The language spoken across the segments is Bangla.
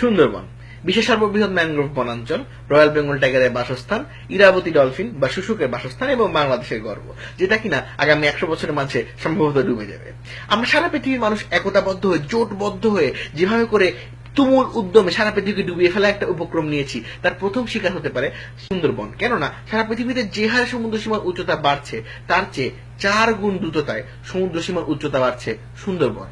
সুন্দরবন। বিশ্বের সর্ববৃহৎ ম্যানগ্রোভ বনাঞ্চল রয়্যাল বেঙ্গল টাইগারের বাসস্থান, ইরাবতী ডলফিন বা শুশুকের বাসস্থান এবং বাংলাদেশের গর্ব, যেটা কিনা আগামী একশো বছরের মাঝে সম্ভবত ডুবে যাবে। আমরা সারা পৃথিবীর মানুষ একতাবদ্ধ হয়ে, জোটবদ্ধ হয়ে, যেভাবে করে তুমুল উদ্যমে সারা পৃথিবীকে ডুবিয়ে ফেলা একটা উপক্রম নিয়েছি, তার প্রথম শিকার হতে পারে সুন্দরবন। কেননা, সারা পৃথিবীতে যে হারে সমুদ্র সীমার উচ্চতা বাড়ছে, তার চেয়ে চার গুণ দ্রুততায় সমুদ্র সীমার উচ্চতা বাড়ছে সুন্দরবন।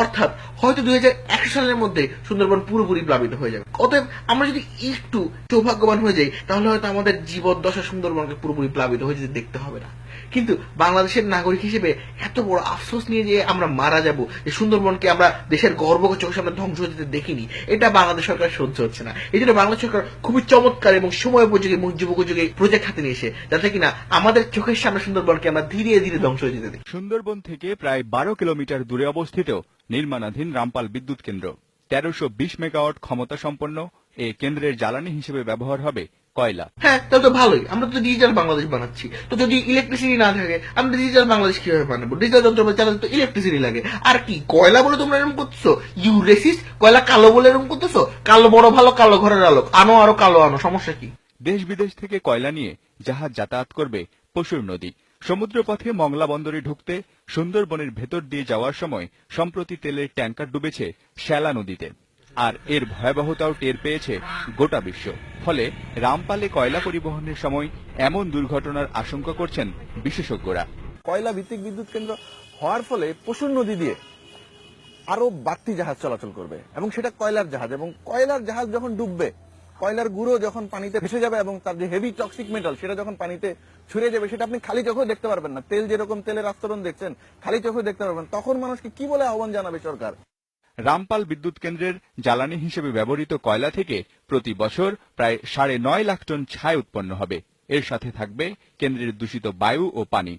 অর্থাৎ হয়তো দুই হাজার একশো সালের মধ্যে সুন্দরবন পুরোপুরি প্লাবিত হয়ে যাবে। অতএব আমরা যদি একটু সৌভাগ্যবান হয়ে যাই, তাহলে হয়তো আমাদের জীবদ্দশা সুন্দরবনকে পুরোপুরি প্লাবিত হয়ে যেতে দেখতে হবে না। কিন্তু বাংলাদেশের নাগরিক হিসেবে এত বড় আফসোস নিয়ে যে আমরা মারা যাব, যে সুন্দরবনকে আমরা দেশের গর্ব চোখের সামনে ধ্বংস হতে দেখিনি, এটা বাংলাদেশ সরকার সহ্য হচ্ছে না। এই জন্য বাংলাদেশ সরকার খুবই চমৎকার এবং সময় উপযোগী এবং যুবকোযোগী প্রজেক্ট হাতে নিয়েছে যাতে কিনা আমাদের চোখের সামনে সুন্দরবনকে আমরা ধীরে ধীরে ধ্বংস হয়ে যেতে দেখি সুন্দরবন থেকে প্রায় বারো কিলোমিটার দূরে অবস্থিত নির্মাণাধীন রামপাল বিদ্যুৎ কেন্দ্র। তেরোশো বিশ মেগাওয়াট ক্ষমতা সম্পন্ন এ কেন্দ্রের জ্বালানি হিসেবে ব্যবহার হবে কয়লা? হ্যাঁ তাহলে তো ভালোই। আমরা তো ডিজিটাল বাংলাদেশ বানাচ্ছি। তো যদি ইলেকট্রিসিটি না থাকে আমরা ডিজিটাল বাংলাদেশ কীভাবে বানাবো? ডিজিটাল যন্ত্রপাতি চালাতে তো ইলেকট্রিসিটি লাগে। আর কি কয়লা বলে তোমরা এরকম করতেছো? ইউ রেসিস কয়লা কালো বলে এরকম করতেছো? কালো বড় ভালো কালো ঘরের আলোক। আনো আরও কালো আনো সমস্যা কি? দেশ বিদেশ থেকে কয়লা নিয়ে জাহাজ যাতায়াত করবে পশুর নদী। সমুদ্রপথে মংলা বন্দরে ঢুকতে সুন্দরবনের ভেতর দিয়ে যাওয়ার সময় সম্প্রতি তেলের ট্যাঙ্কার ডুবেছে শ্যালা নদীতে। আর এর ভয়াবহতাও টের পেয়েছে গোটা বিশ্ব। ফলে রামপালে কয়লা পরিবহনের সময় এমন দুর্ঘটনার আশঙ্কা করছেন বিশেষজ্ঞরা। কয়লা ভিত্তিক বিদ্যুৎ কেন্দ্র হওয়ার ফলে পশুর নদী দিয়ে আরও বাড়তি জাহাজ চলাচল করবে এবং সেটা কয়লার জাহাজ এবং কয়লার জাহাজ যখন ডুববে, কয়লার গুঁড়ো যখন পানিতে ভেসে যাবে এবং তার যে হেভি টক্সিক মেটাল সেটা যখন পানিতে ছড়িয়ে যাবে সেটা আপনি খালি চোখেও দেখতে পারবেন না। তেল যেরকম তেলের আস্তরণ দেখছেন, খালি চোখেও দেখতে পারবেন তখন মানুষকে কি বলে আহ্বান জানাবে সরকার? রামপাল বিদ্যুৎ কেন্দ্রের জ্বালানি হিসেবে ব্যবহৃত কয়লা থেকে প্রতি বছর প্রায় সাড়ে নয় লাখ টন ছাই উৎপন্ন হবে। এর সাথে থাকবে কেন্দ্রের দূষিত বায়ু ও পানি।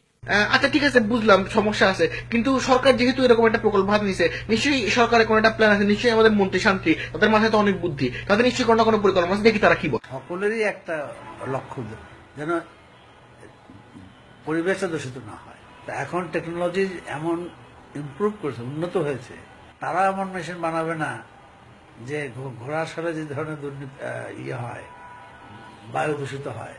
আচ্ছা ঠিক আছে বুঝলাম সমস্যা আছে। কিন্তু সরকার যেহেতু এরকম একটা প্রকল্প হাতে নিছে নিশ্চয়ই সরকারের কোনো একটা প্ল্যান আছে নিশ্চয়ই আমাদের মন্ত্রী শান্তি তাদের মাথায় তো অনেক বুদ্ধি। তাদের নিশ্চয়ই কোনো না কোনো পরিকল্পনা আছে দেখি তারা কি বলে। সকলেরই একটা লক্ষ্য যেন পরিবেশটা দূষিত না হয়। তা এখন টেকনোলজি এমন ইমপ্রুভ করেছে উন্নত হয়েছে তারা এমন মেশিন বানাবে না যে ঘোড়ার সাথে যে ধরনের দুর্নীতি ইয়ে হয় বায়ু দূষিত হয়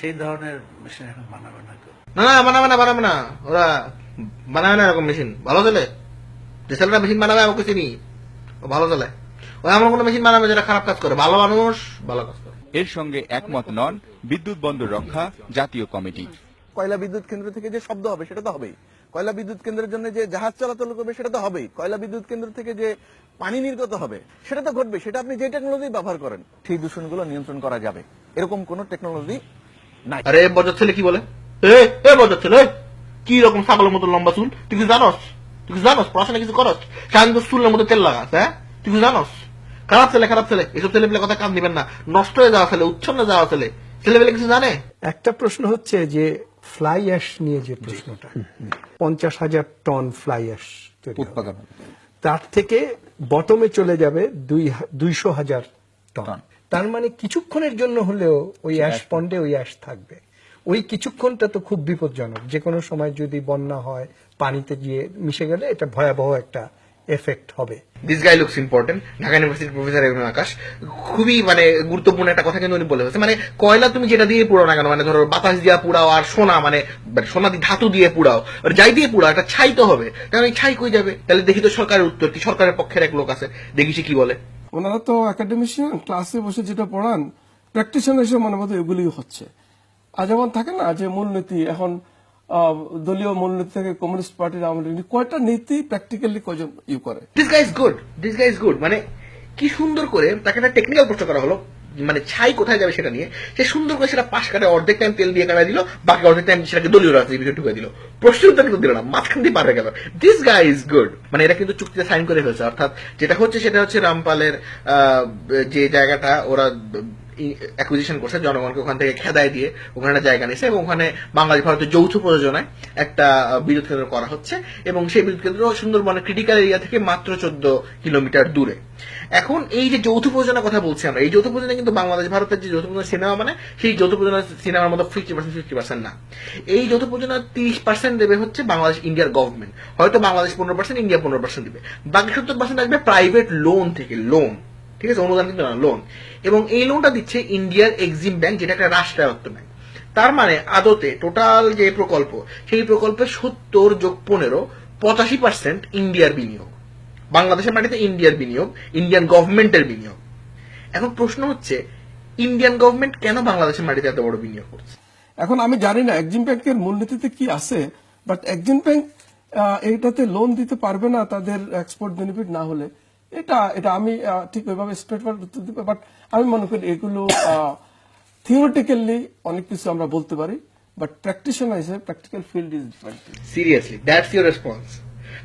সেই ধরনের মেশিন এখন বানাবে না কেউ। না না বানাবে না বানাবে না। ওরা বানাবে না এরকম মেশিন। ভালো চলে। যে মেশিন বানাবে আমাকে চিনি। ও ভালো চলে। ও এমন কোনো মেশিন বানাবে যেটা খারাপ কাজ করে। ভালো মানুষ ভালো কাজ করে। এর সঙ্গে একমত নন বিদ্যুৎ বন্দর রক্ষা জাতীয় কমিটি। কয়লা বিদ্যুৎ কেন্দ্র থেকে যে শব্দ হবে সেটা তো হবেই। কয়লা বিদ্যুৎ কেন্দ্রের জন্য যে জাহাজ চলাচল করবে সেটা তো হবেই। কয়লা বিদ্যুৎ কেন্দ্র থেকে যে পানি নির্গত হবে সেটা তো ঘটবে। সেটা আপনি যে টেকনোলজি ব্যবহার করেন সেই দূষণগুলো নিয়ন্ত্রণ করা যাবে। এরকম কোন টেকনোলজি নাই। আরে বজর ছেলে কি বলে? এ এ বজর ছেলে কি রকম ছাগলের মতো লম্বা চুল? তুই কিছু জানস? তুই কিছু জানস? পড়াশোনা কিছু করস? সারাদিন চুলের মধ্যে তেল লাগাস হ্যাঁ? তুই কিছু জানস? খারাপ ছেলে খারাপ ছেলে এসব ছেলে পেলে কথা কান দিবেন না। নষ্ট হয়ে যাওয়া ছেলে উচ্ছন্ন যাওয়া ছেলে ছেলে পেলে কিছু জানে? একটা প্রশ্ন হচ্ছে যে ফ্লাই অ্যাশ নিয়ে যে প্রশ্নটা পঞ্চাশ হাজার টন ফ্লাই অ্যাশ উৎপাদন। তার থেকে বটমে চলে যাবে দুই দুইশো হাজার টন। তার মানে কিছুক্ষণের জন্য হলেও ওই অ্যাশ পন্ডে ওই অ্যাশ থাকবে। ওই কিছুক্ষণটা তো খুব বিপজ্জনক। যে কোনো সময় যদি বন্যা হয় পানিতে গিয়ে মিশে গেলে এটা ভয়াবহ একটা এফেক্ট হবে। This guy looks important Dhaka ইউনিভার্সিটির প্রফেসর এবং আকাশ খুবই মানে গুরুত্বপূর্ণ একটা কথা কিন্তু উনি বলে গেছে মানে কয়লা তুমি যেটা দিয়ে পুড়াও না কেন মানে ধরো বাতাস দিয়ে পুড়াও আর সোনা মানে মানে সোনা দিয়ে ধাতু দিয়ে পুড়াও আর যাই দিয়ে পুড়াও একটা ছাই তো হবে। কারণ এই ছাই কই যাবে? তাহলে দেখি তো সরকারের উত্তর কি? সরকারের পক্ষের এক লোক আছে দেখি সে কি বলে। ওনারা তো একাডেমিশিয়ান ক্লাসে বসে যেটা পড়ান প্র্যাকটিশনার হিসেবে মনে মতো এগুলিও হচ্ছে। আর যেমন থাকে না যে মূলনীতি এখন দলীয় মূলনীতি থেকে কমিউনিস্ট পার্টির আওয়ামী লীগ কয়টা নীতি প্র্যাকটিক্যালি কজন ইউ করে? This guy is good this guy is good মানে কি সুন্দর করে তাকে একটা টেকনিক্যাল প্রশ্ন করা হলো মানে ছাই কোথায় যাবে সেটা নিয়ে। সে সুন্দর করে সেটা পাশ কাটে, অর্ধেক টাইম তেল দিয়ে কাটা দিল, বাকি অর্ধেক টাইম সেটাকে দলীয় রাজনীতির ভিতরে ঢুকে দিল। প্রশ্ন উত্তর কিন্তু দিল না, মাঝখান দিয়ে পারে গেল। দিস গাই ইজ গুড মানে এটা কিন্তু চুক্তিতে সাইন করে ফেলছে। অর্থাৎ যেটা হচ্ছে সেটা হচ্ছে রামপালের যে জায়গাটা ওরা অ্যাকুইজিশন করছে, জনগণকে ওখান থেকে খেদায় দিয়ে ওখানে একটা জায়গা নিছে এবং ওখানে বাংলাদেশ ভারতের যৌথ প্রযোজনায় একটা বিদ্যুৎ কেন্দ্র করা হচ্ছে এবং সেই বিদ্যুৎ কেন্দ্র সুন্দরবনের ক্রিটিক্যাল এরিয়া থেকে মাত্র চোদ্দ কিলোমিটার দূরে। এখন এই যে যৌথ প্রযোজনার কথা বলছি আমরা, এই যৌথ প্রযোজনা কিন্তু বাংলাদেশ ভারতের যে যৌথ প্রযোজনা সিনেমা মানে সেই যৌথ প্রযোজনা সিনেমার মতো ফিফটি পার্সেন্ট ফিফটি পার্সেন্ট না। এই যৌথ প্রযোজনা তিরিশ পার্সেন্ট দেবে হচ্ছে বাংলাদেশ ইন্ডিয়ার গভর্নমেন্ট হয়তো বাংলাদেশ পনেরো পার্সেন্ট ইন্ডিয়া পনেরো পার্সেন্ট দেবে। বাকি সত্তর পার্সেন্ট আসবে প্রাইভেট লোন থেকে লোন ঠিক আছে? অনুদান কিন্তু না লোন এবং এই লোনটা দিচ্ছে ইন্ডিয়ার এক্সিম ব্যাংক যেটা একটা রাষ্ট্রায়ত্ত ব্যাংক তার মানে আদতে টোটাল যে প্রকল্প, সেই প্রকল্পের সত্তর যোগ পনেরো, পঁচাশি পার্সেন্ট ইন্ডিয়ার বিনিয়োগ। বাংলাদেশের মাটিতে ইন্ডিয়ার বিনিয়োগ ইন্ডিয়ান গভর্নমেন্টের বিনিয়োগ। এখন প্রশ্ন হচ্ছে ইন্ডিয়ান গভর্নমেন্ট কেন বাংলাদেশের মাটিতে এত বড় বিনিয়োগ করছে? এখন আমি জানি না এক্সিম ব্যাংকের মূলনীতিতে কি আছে বাট এক্সিম ব্যাংক এইটাতে লোন দিতে পারবে না তাদের এক্সপোর্ট বেনিফিট না হলে। এটা এটা আমি ঠিক ওইভাবে স্ট্রেট উত্তর দিব বাট আমি মনে করি এগুলো থিওরিটিক্যালি অনেক কিছু আমরা বলতে পারি বাট প্র্যাকটিশনার হিসেবে practical field is different seriously that's your response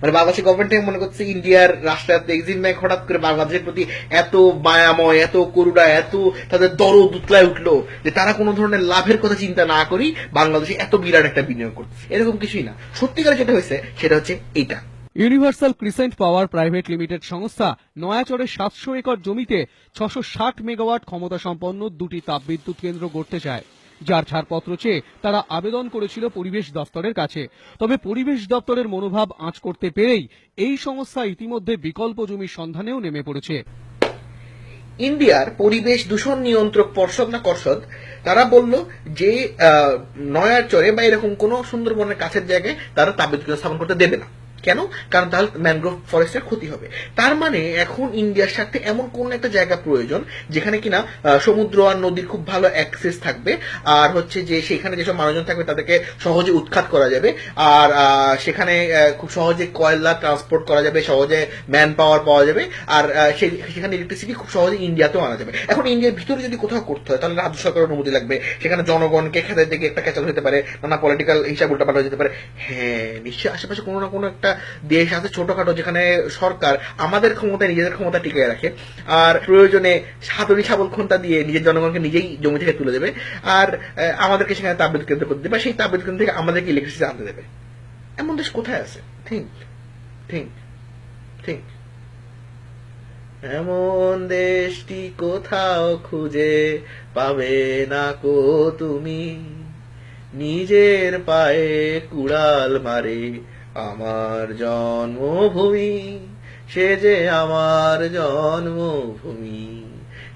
মানে বাংলাদেশের গভর্নমেন্ট মনে করছে ইন্ডিয়ার রাষ্ট্রায়ত্ত এক্সিম ব্যাংক হঠাৎ করে বাংলাদেশের প্রতি এত মায়াময়, এত করুণা, এত তাদের দরদ উতলায় উঠল যে তারা কোনো ধরনের লাভের কথা চিন্তা না করি বাংলাদেশে এত বিরাট একটা বিনিয়োগ করছে। এরকম কিছুই না। সত্যিকারে যেটা হয়েছে, সেটা হচ্ছে এইটা universal crescent power private limited সংস্থা নয়াচরের সাতশো একর জমিতে ছশো ষাট মেগাওয়াট ক্ষমতা সম্পন্ন দুটি তাপবিদ্যুৎ কেন্দ্র গড়তে চায়। যার ছাড়পত্র চেয়ে তারা আবেদন করেছিল পরিবেশ দপ্তরের কাছে। তবে পরিবেশ দপ্তরের মনোভাব আঁচ করতে পেরেই এই সংস্থা ইতিমধ্যে বিকল্প জমির সন্ধানেও নেমে পড়েছে। ইন্ডিয়ার পরিবেশ দূষণ নিয়ন্ত্রক পর্ষদ না কর্ষদ তারা বলল যে নয়ার চরে বা এরকম কোন সুন্দরবনের কাছের জায়গায় তারা তাপবিদ্যুৎ স্থাপন করতে দেবে না। কেন? কারণ তাহলে ম্যানগ্রোভ ফরেস্টের ক্ষতি হবে। তার মানে এখন ইন্ডিয়ার সাথে এমন কোন একটা জায়গা প্রয়োজন যেখানে কিনা সমুদ্র আর নদীর খুব ভালো অ্যাক্সেস থাকবে। আর হচ্ছে যে সেখানে যেসব মানুষজন থাকবে তাদেরকে সহজে উৎখাত করা যাবে। আর সেখানে খুব সহজে কয়লা ট্রান্সপোর্ট করা যাবে, সহজে ম্যান পাওয়ার পাওয়া যাবে। আর সেখানে ইলেকট্রিসিটি খুব সহজে ইন্ডিয়াতেও আনা যাবে। এখন ইন্ডিয়ার ভিতরে যদি কোথাও করতে হয়, তাহলে রাজ্য সরকারের অনুমতি লাগবে। সেখানে জনগণকে খেতে দিকে একটা ক্যাচাল হতে পারে, নানা পলিটিক্যাল হিসাব উল্টাপাল্টা যেতে পারে। হ্যাঁ নিশ্চয়ই আশেপাশে কোনো না কোনো একটা দেশ আছে ছোটখাটো যেখানে সরকার আমাদের ক্ষমতায়, নিজেদের ক্ষমতা টিকিয়ে রাখে। আর প্রয়োজনে হাতুড়ি ছাগল খুন্তা দিয়ে নিজের জনগণকে নিজেই জমি থেকে তুলে দেবে। আর আমাদেরকে সেখানে তাপবিদ্যুৎ কেন্দ্র করতে দেবে। সেই তাপবিদ্যুৎ কেন্দ্র থেকে আমাদেরকে ইলেকট্রিসিটি আনতে দেবে। এমন দেশ কোথায় আছে? থিঙ্ক থিঙ্ক থিঙ্ক এমন দেশটি কোথাও খুঁজে পাবে না কো তুমি। নিজের পায়ে কুড়াল মারে। আমার জন্মভূমি, সে যে আমার জন্মভূমি,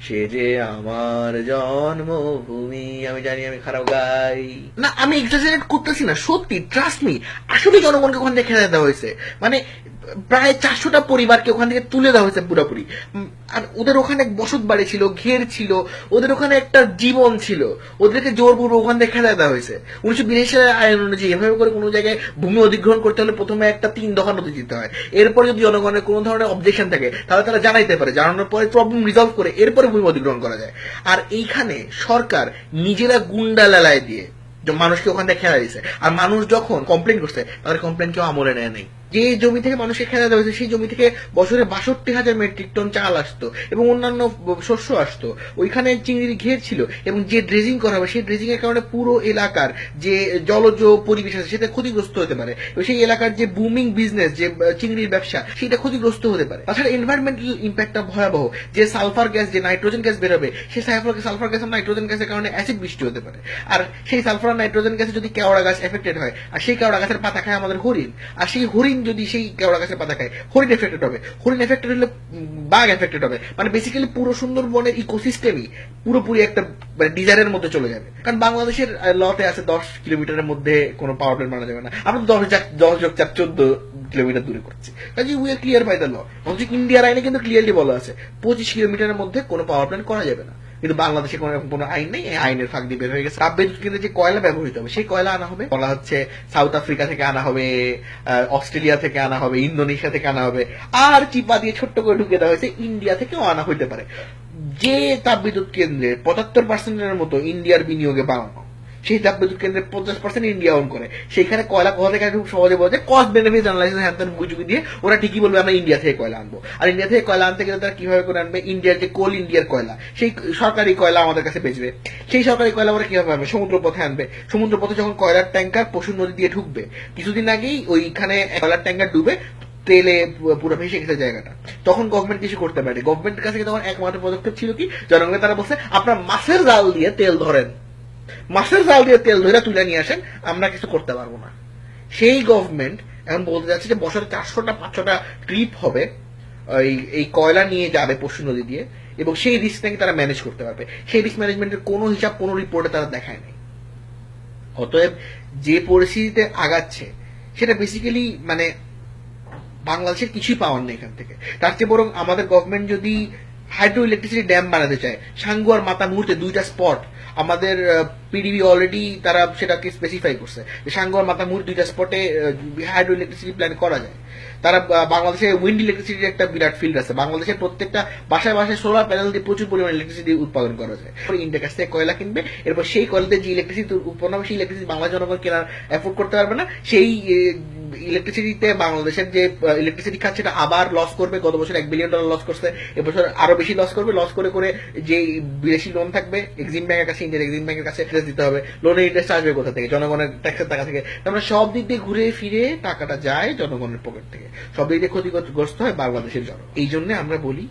সে যে আমার জন্মভূমি। আমি জানি, আমি খারাপ গাই না, আমি এক্সাজারেট করতেছি না, সত্যি ট্রাস্ট মি আসলে জনগণকে ওখান থেকে খেতে দেওয়া হয়েছে। মানে প্রায় চারশোটা পরিবারকে ওখান থেকে তুলে দেওয়া হয়েছে পুরোপুরি। আর ওদের ওখানে বসত বাড়ি ছিল, ঘের ছিল, ওদের ওখানে একটা জীবন ছিল। ওদেরকে জোরপূর্বক ওখান থেকে খেলা দেওয়া হয়েছে। উনিশশো বিরাশি সালের আইন অনুযায়ী এভাবে করে কোনো জায়গায় ভূমি অধিগ্রহণ করতে হলে প্রথমে একটা তিন দফা নথি দিতে হয়। এরপরে যদি জনগণের কোনো ধরনের অবজেকশন থাকে, তাহলে তারা জানাইতে পারে। জানানোর পরে প্রবলেম রিজলভ করে এরপরে ভূমি অধিগ্রহণ করা যায়। আর এইখানে সরকার নিজেরা গুন্ডা লালায় দিয়ে মানুষকে ওখান থেকে খেলা দিছে আর মানুষ যখন কমপ্লেন করছে, তাদের কমপ্লেন কেউ আমলে নেয় নাই। যে জমি থেকে মানুষকে খেলা দেওয়া হয়েছে, সেই জমি থেকে বছরে বাষট্টি হাজার মেট্রিক টন চাল আসতো এবং অন্যান্য শস্য আসতো। ওইখানে চিংড়ির ঘের ছিল এবং যে ড্রেজিং করা হবে, সেই ড্রেজিং এর কারণে পুরো এলাকার যে জলজ পরিবেশ আছে, সেটা ক্ষতিগ্রস্ত হতে পারে। এবং সেই এলাকার যে বুমিং বিজনেস যে চিংড়ির ব্যবসা, সেটা ক্ষতিগ্রস্ত হতে পারে। তাছাড়া এনভায়রনমেন্টাল ইম্প্যাক্টটা ভয়াবহ। যে সালফার গ্যাস যে নাইট্রোজেন গ্যাস বেরোবে, সেই সালফার সালফার গ্যাস নাইট্রোজেন গ্যাসের কারণে অ্যাসিড বৃষ্টি হতে পারে। আর সেই সালফার নাইট্রোজেন গ্যাসে যদি কেওড়া গাছ এফেক্টেড হয়, আর সেই কেওড়া গাছের পাতা খায় আমাদের হরিণ, আর সেই হরিণ যদি সেই কেওড়া গাছের পাতা খায়, হরিণ এফেক্টেড হবে। হরিণ এফেক্টেড হলে বাঘ এফেক্টেড হবে। মানে বেসিক্যালি পুরো সুন্দরবনের ইকোসিস্টেমই পুরোপুরি একটা মানে ডিজাইনের মধ্যে চলে যাবে। কারণ বাংলাদেশের লতে আছে দশ কিলোমিটারের মধ্যে কোনো পাওয়ার প্ল্যান্ট মানা যাবে না। আমরা দশ দশ যোগ চার, চোদ্দ কিলোমিটার দূরে করছি। কাজে we are clear by the law অথচ ইন্ডিয়ার আইনে কিন্তু ক্লিয়ারলি বলা আছে, পঁচিশ কিলোমিটারের মধ্যে কোনো পাওয়ার প্ল্যান্ট করা যাবে না। কিন্তু বাংলাদেশে কোনো এরকম কোনো আইন নেই আইনের ফাঁক দিয়ে বের হয়ে গেছে। তাপবিদ্যুৎ যে কয়লা ব্যবহৃত হবে, সেই কয়লা আনা হবে? বলা হচ্ছে সাউথ আফ্রিকা থেকে আনা হবে অস্ট্রেলিয়া থেকে আনা হবে, ইন্দোনেশিয়া থেকে আনা হবে, আর চিপা দিয়ে ছোট্ট করে ঢুকে দেওয়া হয়েছে, ইন্ডিয়া থেকেও আনা হইতে পারে। যে তাপবিদ্যুৎ কেন্দ্রে পঁচাত্তর পার্সেন্টের মতো ইন্ডিয়ার বিনিয়োগে বানানো সেই তাপবিদ্যুৎ কেন্দ্রে পঞ্চাশ পার্সেন্ট ইন্ডিয়া ওন করে। সেখানে কয়লা কোথা থেকে খুব সহজে বলা যায়। কস্ট বেনিফিট অ্যানালাইসিস হ্যান ত্যান বুঝুকি দিয়ে ওরা ঠিকই বলবে আমরা ইন্ডিয়া থেকে কয়লা আনব। আর ইন্ডিয়া থেকে কয়লা আনতে গেলে তারা কীভাবে করে আনবে? ইন্ডিয়ার যে কোল ইন্ডিয়ার কয়লা, সেই সরকারি কয়লা আমাদের কাছে বেচবে। সেই সরকারি কয়লা ওরা কীভাবে আনবে? সমুদ্র পথে আনবে। সমুদ্র পথে যখন কয়লার ট্যাঙ্কার পশুর নদী দিয়ে ঢুকবে, কিছুদিন আগেই ওইখানে কয়লার ট্যাঙ্কার ডুবে তেলে পুরো ভেসে গেছে জায়গাটা। তখন গভর্নমেন্ট কিছু করতে পারে গভর্নমেন্টের কাছে তখন একমাত্র পদক্ষেপ ছিল কি? জনগণকে তারা বলছে, আপনার মাছের জাল দিয়ে তেল ধরেন। মাছের জাল দিয়ে তেল ধরে তুলে নিয়ে আসেন, আমরা কিছু করতে পারব না। সেই গভর্নমেন্ট এখন বলতে যাচ্ছে যে বছরে চারশোটা, পাঁচশোটা ট্রিপ হবে, এই এই কয়লা নিয়ে যাবে পশু নদী দিয়ে, এবং সেই রিস্ক নাকি তারা ম্যানেজ করতে পারবে। সেই রিস্ক ম্যানেজমেন্টের কোনো হিসাব, কোনো রিপোর্টে তারা দেখায় নাই। অতএব যে পরিস্থিতিতে আগাচ্ছে, সেটা বেসিক্যালি মানে বাংলাদেশের কিছুই পাওয়ার নেই এখান থেকে। তার চেয়ে বরং আমাদের গভর্নমেন্ট যদি হাইড্রো ইলেকট্রিসিটি ড্যাম বানাতে চায়। সাঙ্গু আর মাতা মুহূর্তে দুইটা স্পট। আমাদের পিডিবি অলরেডি তারা সেটাকে স্পেসিফাই করছে। যে আর মাতা মুহূর্তে দুইটা স্পটে হাইড্রো ইলেকট্রিসিটি প্ল্যান করা যায়। তারা বাংলাদেশে উইন্ড ইলেকট্রিসিটির একটা বিরাট ফিল্ড আছে। বাংলাদেশের প্রত্যেকটা বাসায় বাসায় সোলার প্যানেল দিয়ে প্রচুর পরিমাণ ইলেকট্রিসিটি উৎপাদন করা যায়। ইন্ডিয়ার কাছ থেকে কয়লা কিনবে, এরপর সেই কয়লাতে যে ইলেকট্রিসিটি উৎপন্ন হবে, সেই ইলেকট্রিসিটি বাংলা জনগণ কেনার এফোর্ড করতে পারবে না। সেই ইলেকট্রিসিটিতে বাংলাদেশের যে ইলেকট্রিসিটি খাচ্ছে সেটা আবার লস করবে। গত বছর এক বিলিয়ন ডলার লস করছে, এবছর আরও বেশি লস করবে। লস করে করে যে বিদেশি লোন থাকবে এক্সিম ব্যাংকের কাছে ইন্ডিয়ান এক্সিম ব্যাংকের কাছে দিতে হবে। লোনের ইন্টারেস্ট আসবে কোথা থেকে? জনগণের ট্যাক্সের টাকা থেকে। আমরা সব দিক দিয়ে ঘুরে ফিরে টাকাটা যায় জনগণের পকেট থেকে। সব দিক দিয়ে ক্ষতিগ্রস্ত হয় বাংলাদেশের জন এই জন্য আমরা বলি,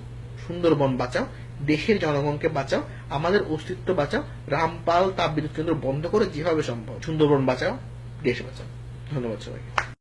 সুন্দরবন বাঁচাও, দেশের জনগণকে বাঁচাও, আমাদের অস্তিত্ব বাঁচাও, রামপাল তাপবিদ্যুৎ কেন্দ্র বন্ধ করে যেভাবে সম্ভব সুন্দরবন বাঁচাও, দেশ বাঁচাও। ধন্যবাদ সবাইকে।